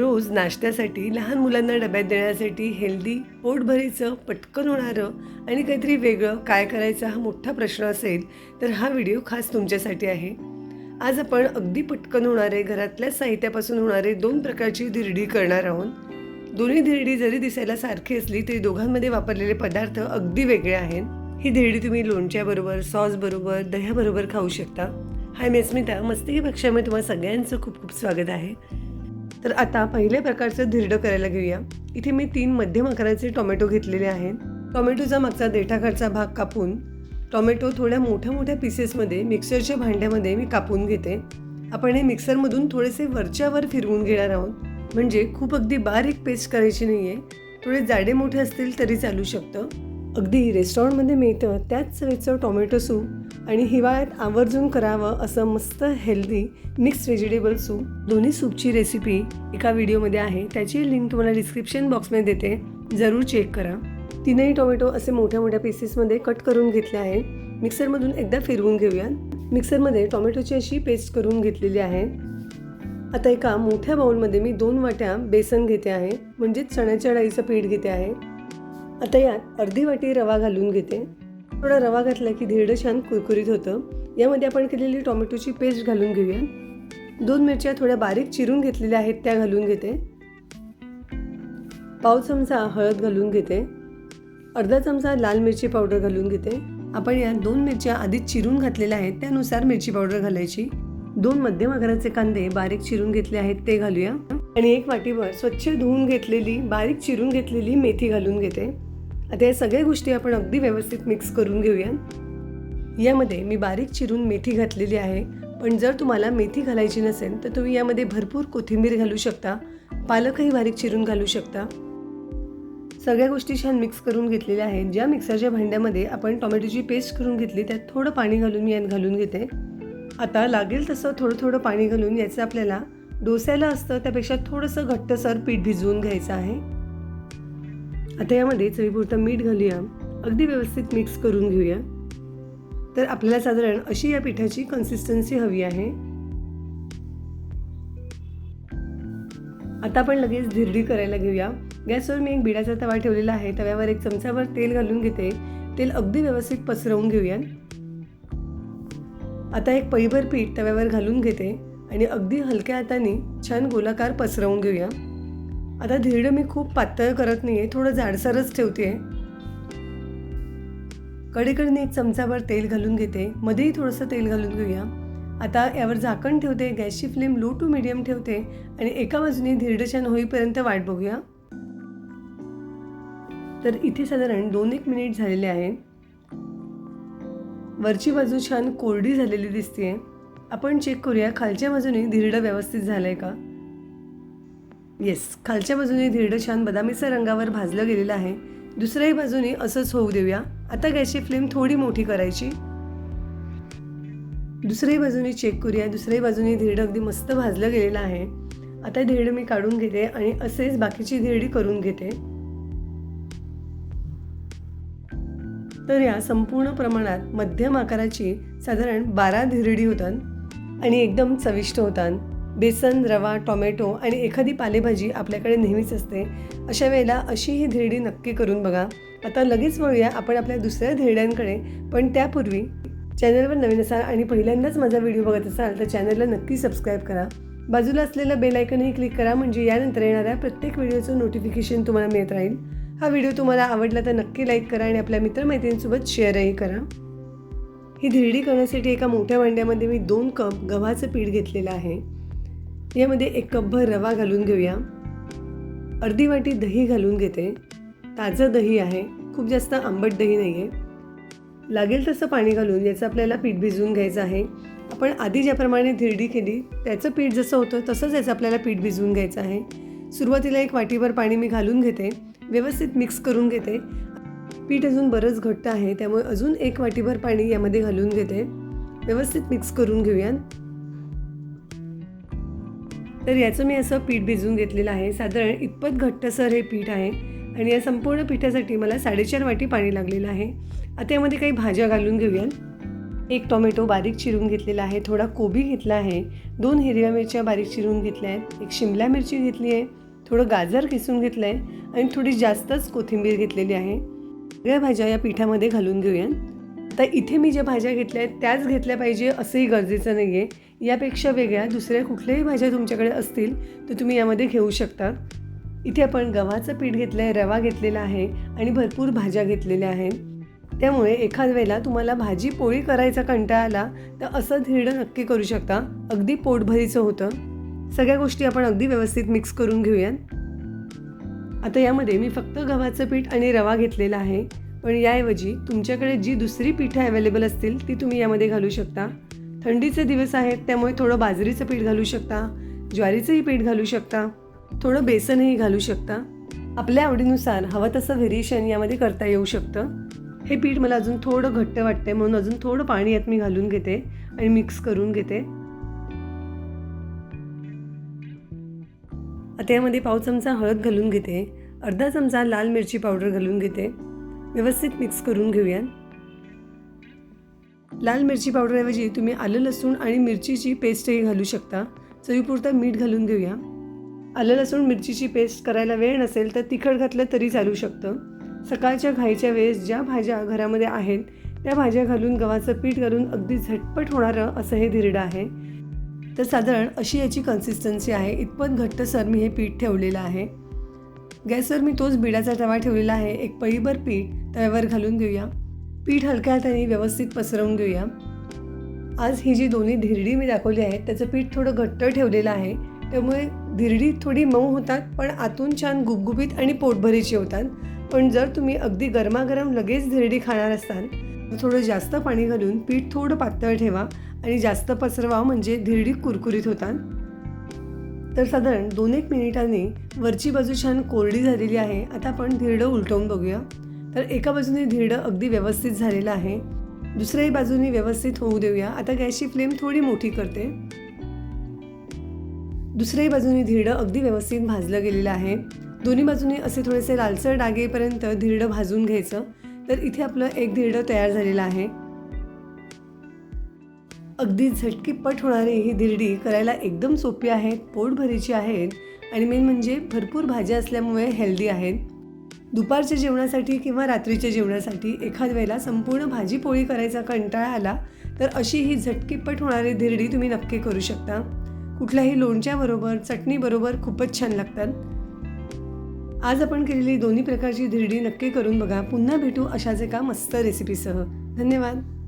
रोज नाश्त्यासाठी लहान मुलांना डब्यात देण्यासाठी हेल्दी पोटभरीचं पटकन होणारं आणि काहीतरी वेगळं काय करायचं हा मोठा प्रश्न असेल तर हा व्हिडिओ खास तुमच्यासाठी आहे. आज आपण अगदी पटकन होणारे घरातल्या साहित्यापासून होणारे दोन प्रकारची धिरडी करणार आहोत. दोन्ही धिरडी जरी दिसायला सारखी असली तरी दोघांमध्ये वापरलेले पदार्थ अगदी वेगळे आहेत. ही धिरडी तुम्ही लोणच्याबरोबर सॉसबरोबर दह्याबरोबर खाऊ शकता. हाय मी अस्मिता मस्ती पक्षामध्ये तुम्हाला सगळ्यांचं खूप खूप स्वागत आहे. तर आता पहिल्या प्रकारचं धिरडं करायला घेऊया. इथे मी तीन मध्यम आकाराचे टोमॅटो घेतलेले आहेत. टोमॅटोचा मागचा देठाखालचा भाग कापून टोमॅटो थोड्या मोठ्या मोठ्या पीसेसमध्ये मिक्सरच्या भांड्यामध्ये मी कापून घेते. आपण हे मिक्सरमधून थोडेसे वरच्यावर फिरवून घेणार आहोत. म्हणजे खूप अगदी बारीक पेस्ट करायची नाही आहे थोडे जाडे मोठे असतील तरी चालू शकतं. अगदी रेस्टॉरंटमध्ये मिळतं त्याच चवीचं टोमॅटो सूप आणि हिवाळ्यात आवर्जून करावं असं मस्त हेल्दी मिक्स व्हेजिटेबल सूप दोन्ही सूपची रेसिपी एका व्हिडिओमध्ये आहे. त्याची लिंक तुम्हाला डिस्क्रिप्शन बॉक्समध्ये देते. जरूर चेक करा. तीनही टोमॅटो असे मोठ्या मोठ्या पीसेसमध्ये कट करून घेतले आहे मिक्सरमधून एकदा फिरवून घेऊया मिक्सरमध्ये टोमॅटोची अशी पेस्ट करून घेतलेली आहे. आता एका मोठ्या बाऊलमध्ये मी दोन वाट्या बेसन घेते आहे. म्हणजेच चण्याच्या डाळीचं पीठ घेते आहे. आता यात अर्धी वाटी रवा घालून घेते. थोडा रवा घातला की धिरडं छान कुरकुरीत होतं. यामध्ये आपण केलेली टोमॅटोची पेस्ट घालून घेऊया. दोन मिरच्या थोड्या बारीक चिरून घेतलेल्या आहेत त्या घालून घेते. पाव चमचा हळद घालून घेते. अर्धा चमचा लाल मिरची पावडर घालून घेते. आपण या दोन मिरच्या आधीच चिरून घातलेल्या आहेत त्यानुसार मिरची पावडर घालायची. दोन मध्यम आकाराचे कांदे बारीक चिरून घेतले आहेत ते घालूया. आणि एक वाटीभर स्वच्छ धुवून घेतलेली बारीक चिरून घेतलेली मेथी घालून घेते. आता या सगळ्या गोष्टी आपण अगदी व्यवस्थित मिक्स करून घेऊया. यामध्ये मी बारीक चिरून मेथी घातलेली आहे. पण जर तुम्हाला मेथी घालायची नसेल तर तुम्ही यामध्ये भरपूर कोथिंबीर घालू शकता. पालकही बारीक चिरून घालू शकता. सगळ्या गोष्टी छान मिक्स करून घेतलेल्या आहेत. ज्या मिक्सरच्या भांड्यामध्ये आपण टोमॅटोची पेस्ट करून घेतली त्यात थोडं पाणी घालून मी यात घालून घेते. आता लागेल तसं थोडं थोडं पाणी घालून याचं आपल्याला डोस्याला असतं त्यापेक्षा थोडंसं घट्टसर पीठ भिजवून घ्यायचं आहे. आता यामध्ये चवीपुरतं मीठ घालूया. अगदी व्यवस्थित मिक्स करून घेऊया. तर आपल्याला साधारण अशी या पिठाची कन्सिस्टन्सी हवी आहे. आता आपण लगेच धिरडी करायला घेऊया. गॅसवर मी एक बिडाचा तवा ठेवलेला आहे. तव्यावर एक चमचाभर तेल घालून घेते. तेल अगदी व्यवस्थित पसरवून घेऊया. आता एक पळीभर पीठ तव्यावर घालून घेते. आणि अगदी हलक्या हाताने छान गोलाकार पसरवून घेऊया. आता धीड मी खूप पातळ करत नाही आहे थोडं जाडसरच ठेवते आहे कडेकडे एक चमचाभर तेल घालून घेते मध्येही थोडंसं तेल घालून घेऊया. आता यावर झाकण ठेवते गॅसची फ्लेम लो टू मिडियम ठेवते आणि एका बाजूने धिरडं छान होईपर्यंत वाट बघूया. तर इथे साधारण दोन एक मिनिट झालेले आहे. वरची बाजू छान कोरडी झालेली दिसते आपण चेक करूया खालच्या बाजूने धीर्ड व्यवस्थित झालं आहे का? येस खालच्या बाजूने धिरडं छान बदामीच्या रंगावर भाजलं गेलेलं आहे. दुसऱ्याही बाजूने असंच होऊ देऊया. आता गॅसची फ्लेम थोडी मोठी करायची. दुसऱ्याही बाजूने चेक करूया. दुसऱ्याही बाजूने धिरडं अगदी मस्त भाजलं गेलेलं आहे. आता धिरडं मी काढून घेते आणि असेच बाकीची धिरडी करून घेते. तर या संपूर्ण प्रमाणात मध्यम आकाराची साधारण बारा धिरडी होतात आणि एकदम चविष्ट होतात. बेसन रवा टोमॅटो आणि एखादी पालेभाजी आपल्याकडे नेहमीच असते. अशा वेळेला अशी ही धिरडी नक्की करून बघा. आता लगेच वळूया आपण आपल्या दुसऱ्या धिरड्यांकडे. पण त्यापूर्वी चॅनलवर नवीन असाल आणि पहिल्यांदाच माझा व्हिडिओ बघत असाल तर चॅनलला नक्की सबस्क्राईब करा. बाजूला असलेलं बेलायकनही क्लिक करा म्हणजे यानंतर येणाऱ्या प्रत्येक व्हिडिओचं नोटिफिकेशन तुम्हाला मिळत राहील. हा व्हिडिओ तुम्हाला आवडला तर नक्की लाईक करा आणि आपल्या मित्रमैत्रिणींसोबत शेअरही करा. ही धिरडी करण्यासाठी एका मोठ्या भांड्यामध्ये मी दोन कप गव्हाचं पीठ घेतलेलं आहे. यामध्ये एक कपभर रवा घालून घेऊया. अर्धी वाटी दही घालून घेते. ताजं दही आहे. खूप जास्त आंबट दही नाही आहे लागेल तसं पाणी घालून याचं आपल्याला पीठ भिजवून घ्यायचं आहे. आपण आधी ज्याप्रमाणे धिरडी केली त्याचं पीठ जसं होतं तसंच याचं आपल्याला पीठ भिजवून घ्यायचं आहे. सुरुवातीला एक वाटीभर पाणी मी घालून घेते. व्यवस्थित मिक्स करून घेते. पीठ अजून बरंच घट्ट आहे त्यामुळे अजून एक वाटीभर पाणी यामध्ये घालून घेते. व्यवस्थित मिक्स करून घेऊया तर याचं मी असं पीठ भिजवून घेतलेलं आहे. साधारण इतपत घट्टसर हे पीठ आहे. आणि या संपूर्ण पिठासाठी मला साडेचार वाटी पाणी लागलेलं आहे. आता यामध्ये काही भाज्या घालून घेऊया एक टोमॅटो बारीक चिरून घेतलेला आहे. थोडा कोबी घेतला आहे. दोन हिरव्या मिरच्या बारीक चिरून घेतल्या आहेत. एक शिमला मिरची घेतली आहे. थोडं गाजर किसून घेतलं आहे. आणि थोडी जास्तच कोथिंबीर घेतलेली आहे. सगळ्या भाज्या या पिठामध्ये घालून घेऊया तर इथे मी ज्या भाज्या घेतल्या आहेत त्याच घेतल्या पाहिजे असंही गरजेचं नाही आहे यापेक्षा वेगळ्या दुसऱ्या कुठल्याही भाज्या तुमच्याकडे असतील तर तुम्ही यामध्ये घेऊ शकता. इथे आपण गव्हाचं पीठ घेतलं आहे रवा घेतलेला आहे आणि भरपूर भाज्या घेतलेल्या आहेत. त्यामुळे एखाद वेळेला तुम्हाला भाजी पोळी करायचा कंटाळा आला तर असं धिरडं नक्की करू शकता. अगदी पोटभरीचं होतं. सगळ्या गोष्टी आपण अगदी व्यवस्थित मिक्स करून घेऊयात. आता यामध्ये मी फक्त गव्हाचं पीठ आणि रवा घेतलेला आहे. पण याऐवजी तुमच्याकडे जी दुसरी पिठं अवेलेबल असतील ती तुम्ही यामध्ये घालू शकता. थंडीचे दिवस आहेत त्यामुळे थोडं बाजरीचं पीठ घालू शकता ज्वारीचंही पीठ घालू शकता थोडं बेसनही घालू शकता. आपल्या आवडीनुसार हवं तसं व्हेरिएशन यामध्ये करता येऊ शकतं. हे पीठ मला अजून थोडं घट्ट वाटतंय म्हणून अजून थोडं पाणी यात मी घालून घेते आणि मिक्स करून घेते. आता यामध्ये पाव चमचा हळद घालून घेते अर्धा चमचा लाल मिरची पावडर घालून घेते. व्यवस्थित मिक्स करून घेऊया लाल मिरची पावडरऐवजी तुम्ही आलं लसूण आणि मिरचीची पेस्टही घालू शकता. चवीपुरता मीठ घालून घेऊया. आलं लसूण मिरचीची पेस्ट करायला वेळ नसेल तर तिखट घातलं तरी चालू शकतं. सकाळच्या घाईच्या वेळेस ज्या भाज्या घरामध्ये आहेत त्या भाज्या घालून गव्हाचं पीठ घालून अगदी झटपट होणारं असं हे धिरडं आहे. तर साधारण अशी याची कन्सिस्टन्सी आहे. इतपत घट्टसर मी हे पीठ ठेवलेलं आहे. गॅसवर मी तोच बिडाचा तवा ठेवलेला आहे. एक पळीभर पीठ तव्यावर घालून घेऊया. पीठ हलक्या हाताने व्यवस्थित पसरवून घेऊया. आज ही जी दोन्ही धिरडी मी दाखवली आहे त्याचं पीठ थोडं घट्ट ठेवलेलं आहे. त्यामुळे धिरडी थोडी मऊ होतात पण आतून छान गुबगुबीत आणि पोटभरीची होतात. पण जर तुम्ही अगदी गरमागरम लगेच धिरडी खाणार असाल तर थोडं जास्त पाणी घालून पीठ थोडं पातळ ठेवा आणि जास्त पसरवा म्हणजे धिरडी कुरकुरीत होतात. तर साधारण दोन एक मिनिटांनी वरची बाजू छान कोरडी झालेली आहे. आता आपण धिरडं उलटवून बघूया. तर एका बाजूने धिरडं अगदी व्यवस्थित झालेलं आहे. दुसऱ्याही बाजूने व्यवस्थित होऊ देऊया. आता गॅसची फ्लेम थोडी मोठी करते. दुसऱ्याही बाजूने धिरडं अगदी व्यवस्थित भाजलं गेलेलं आहे. दोन्ही बाजूने असे थोडेसे लालसर डागेपर्यंत धिरडं भाजून घ्यायचं. तर इथे आपलं एक धिरडं तयार झालेलं आहे. अगदी झटकीपट होणारी ही धिरडी करायला एकदम सोपी आहेत पोटभरीची आहेत आणि मेन म्हणजे भरपूर भाज्या असल्यामुळे हेल्दी आहेत. दुपारच्या जेवणासाठी किंवा रात्रीच्या जेवणासाठी एखाद वेळेला संपूर्ण भाजी पोळी करायचा कंटाळा आला तर अशी ही झटकीपट होणारी धिरडी तुम्ही नक्की करू शकता. कुठल्याही लोणच्याबरोबर चटणीबरोबर खूपच छान लागतात. आज आपण केलेली दोन्ही प्रकारची धिरडी नक्की करून बघा. पुन्हा भेटू अशाच एका मस्त रेसिपीसह धन्यवाद.